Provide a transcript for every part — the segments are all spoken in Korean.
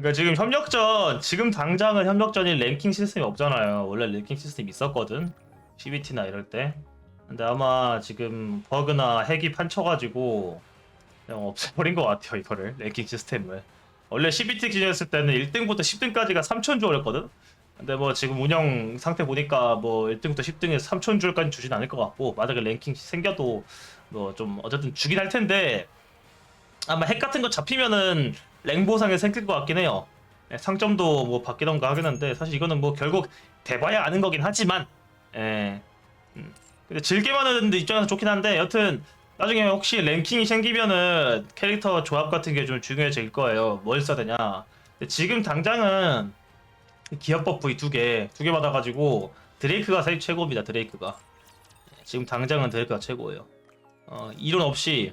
그러니까 지금 협력전 지금 당장은 협력전이 랭킹 시스템이 없잖아요. 원래 랭킹 시스템이 있었거든. CBT나 이럴 때. 근데 아마 지금 버그나 핵이 판쳐가지고 그냥 없애버린 것 같아요 이거를 랭킹 시스템을. 원래 CBT 기준했을 때는 1등부터 10등까지가 3천 줄이었거든. 근데 뭐 지금 운영 상태 보니까 뭐 1등부터 10등에서 3천 줄까지 주진 않을 것 같고 만약에 랭킹 생겨도 뭐 좀 어쨌든 주긴 할 텐데 아마 핵 같은 거 잡히면은 랭보상에 생길 것 같긴 해요. 예, 상점도 뭐 바뀌던가 하긴 한데 사실 이거는 뭐 결국 돼봐야 아는 거긴 하지만 예. 음. 근데 즐겨만 하는 입장에서 좋긴 한데 여튼 나중에 혹시 랭킹이 생기면은 캐릭터 조합 같은 게 좀 중요해질 거예요. 뭘 써야 되냐. 근데 지금 당장은 기업 버프 두 개, 두 개 받아가지고 드레이크가 사실 최고입니다. 드레이크가. 예, 지금 당장은 드레이크가 최고예요. 어, 이론 없이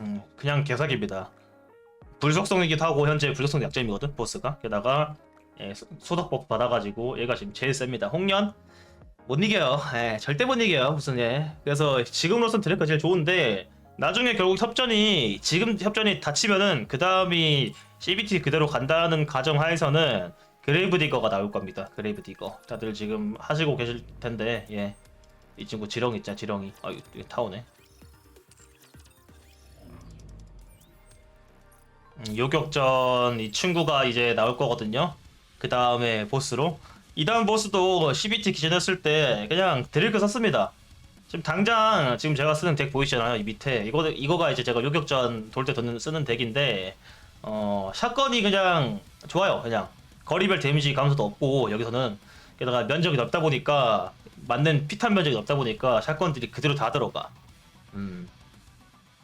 음, 그냥 개사기입니다. 불속성이기도 하고 현재 불속성 약점이거든 보스가 게다가 예, 소- 소독 버프 받아가지고 얘가 지금 제일 셉니다. 홍련 못 이겨요. 예, 절대 못 이겨요. 무슨 예. 그래서 지금으로선 드레이크가 제일 좋은데 나중에 결국 협전이 지금 협전이 닫히면은 그 다음이 CBT 그대로 간다는 가정 하에서는 그레이브 디거가 나올 겁니다. 그레이브 디거. 다들 지금 하시고 계실 텐데 예. 이 친구 지렁이 있잖아 지렁이. 아 이거 타오네. 음, 요격전 이 친구가 이제 나올 거거든요. 그 다음에 보스로. 이 다음 보스도 CBT 기준했을 때 그냥 드릴크 썼습니다. 지금 당장 지금 제가 쓰는 덱 보이시잖아요. 이 밑에 이거 이거가 이제 제가 요격전 돌 때 쓰는 덱인데 어 샷건이 그냥 좋아요. 그냥 거리별 데미지 감소도 없고 여기서는 게다가 면적이 넓다 보니까 맞는 피탄 면적이 넓다 보니까 샷건들이 그대로 다 들어가. 음.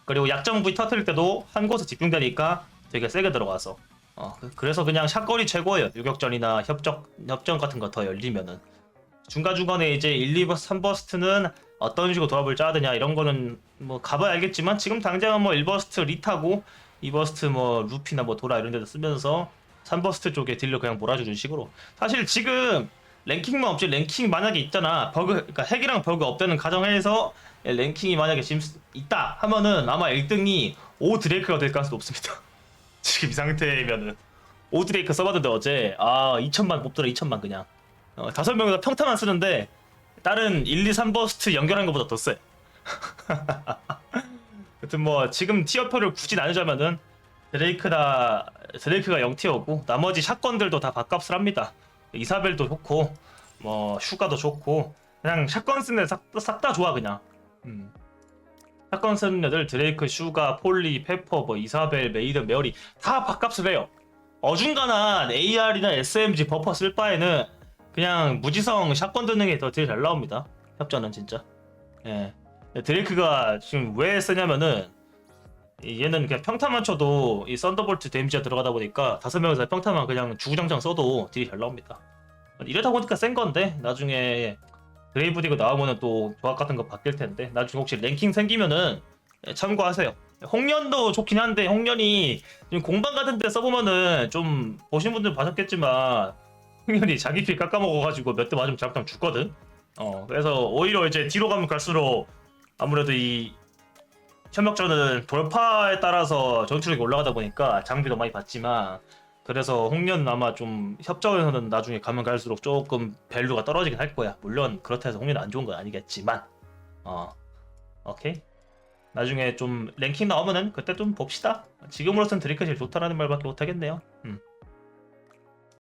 그리고 약점 부위 터트릴 때도 한 곳에 집중되니까 되게 세게 들어가서 어, 그- 그래서 그냥 샷건이 최고예요. 유격전이나 협적 협전 같은 거 더 열리면은 중간 중간에 이제 1, 2버스, 3버스트는 어떤 식으로 조합을 짜야 되냐 이런 거는 뭐 가봐야 알겠지만 지금 당장은 뭐 1버스트 리타고 2버스트 뭐 루피나 뭐 도라 이런 데도 쓰면서 3버스트 쪽에 딜러 그냥 몰아주는 식으로 사실 지금 랭킹만 없지 랭킹 만약에 있잖아 버그 그러니까 핵이랑 버그 없다는 가정하에서 랭킹이 만약에 지금 있다 하면은 아마 1등이 오 드레이크가 될 가능성이 높습니다. 지금 이 상태면은 오드레이크 써봤는데 어제 아 2천만 뽑더라 2천만 그냥 어, 다섯 명이서 평타만 쓰는데 다른 1, 2, 3 버스트 연결한 것보다 더 세. 여튼 뭐 지금 티어표를 굳이 나누자면은 드레이크다 드레이크가 0티어고 나머지 샷건들도 다 밥값을 합니다. 이사벨도 좋고 뭐 슈가도 좋고 그냥 샷건 쓰는 애싹 다 좋아 그냥. 음. 사건 애들 드레이크, 슈가, 폴리, 페퍼, 뭐 이사벨, 메이든, 메어리 다 밥값을 해요. 어중간한 AR이나 SMG 버퍼 쓸 바에는 그냥 무지성 샷건 드는 게 더 제일 잘 나옵니다. 협전은 진짜. 예. 드레이크가 지금 왜 쓰냐면은 이 얘는 그냥 평타만 쳐도 이 썬더볼트 데미지가 들어가다 보니까 다섯 명에서 평타만 그냥 주구장창 써도 딜이 잘 나옵니다. 이러다 보니까 센 건데 나중에 드레이브 디그 나오면은 또 조합 같은 거 바뀔 텐데 나중에 혹시 랭킹 생기면은 예, 참고하세요. 홍련도 좋긴 한데 홍련이 지금 공방 같은 데 써보면은 좀 보신 분들 봐셨겠지만 홍련이 자기 피 깎아먹어가지고 몇 대 맞으면 잠깐 죽거든. 어 그래서 오히려 이제 뒤로 가면 갈수록 아무래도 이 협력전은 돌파에 따라서 전투력이 올라가다 보니까 장비도 많이 받지만 그래서 홍련은 아마 좀 협정에서는 나중에 가면 갈수록 조금 밸류가 떨어지긴 할 거야. 물론 그렇다 해서 홍련은 안 좋은 건 아니겠지만 어 오케이 나중에 좀 랭킹 나오면은 그때 좀 봅시다. 지금으로선 드리크 제일 좋다라는 말밖에 못 하겠네요.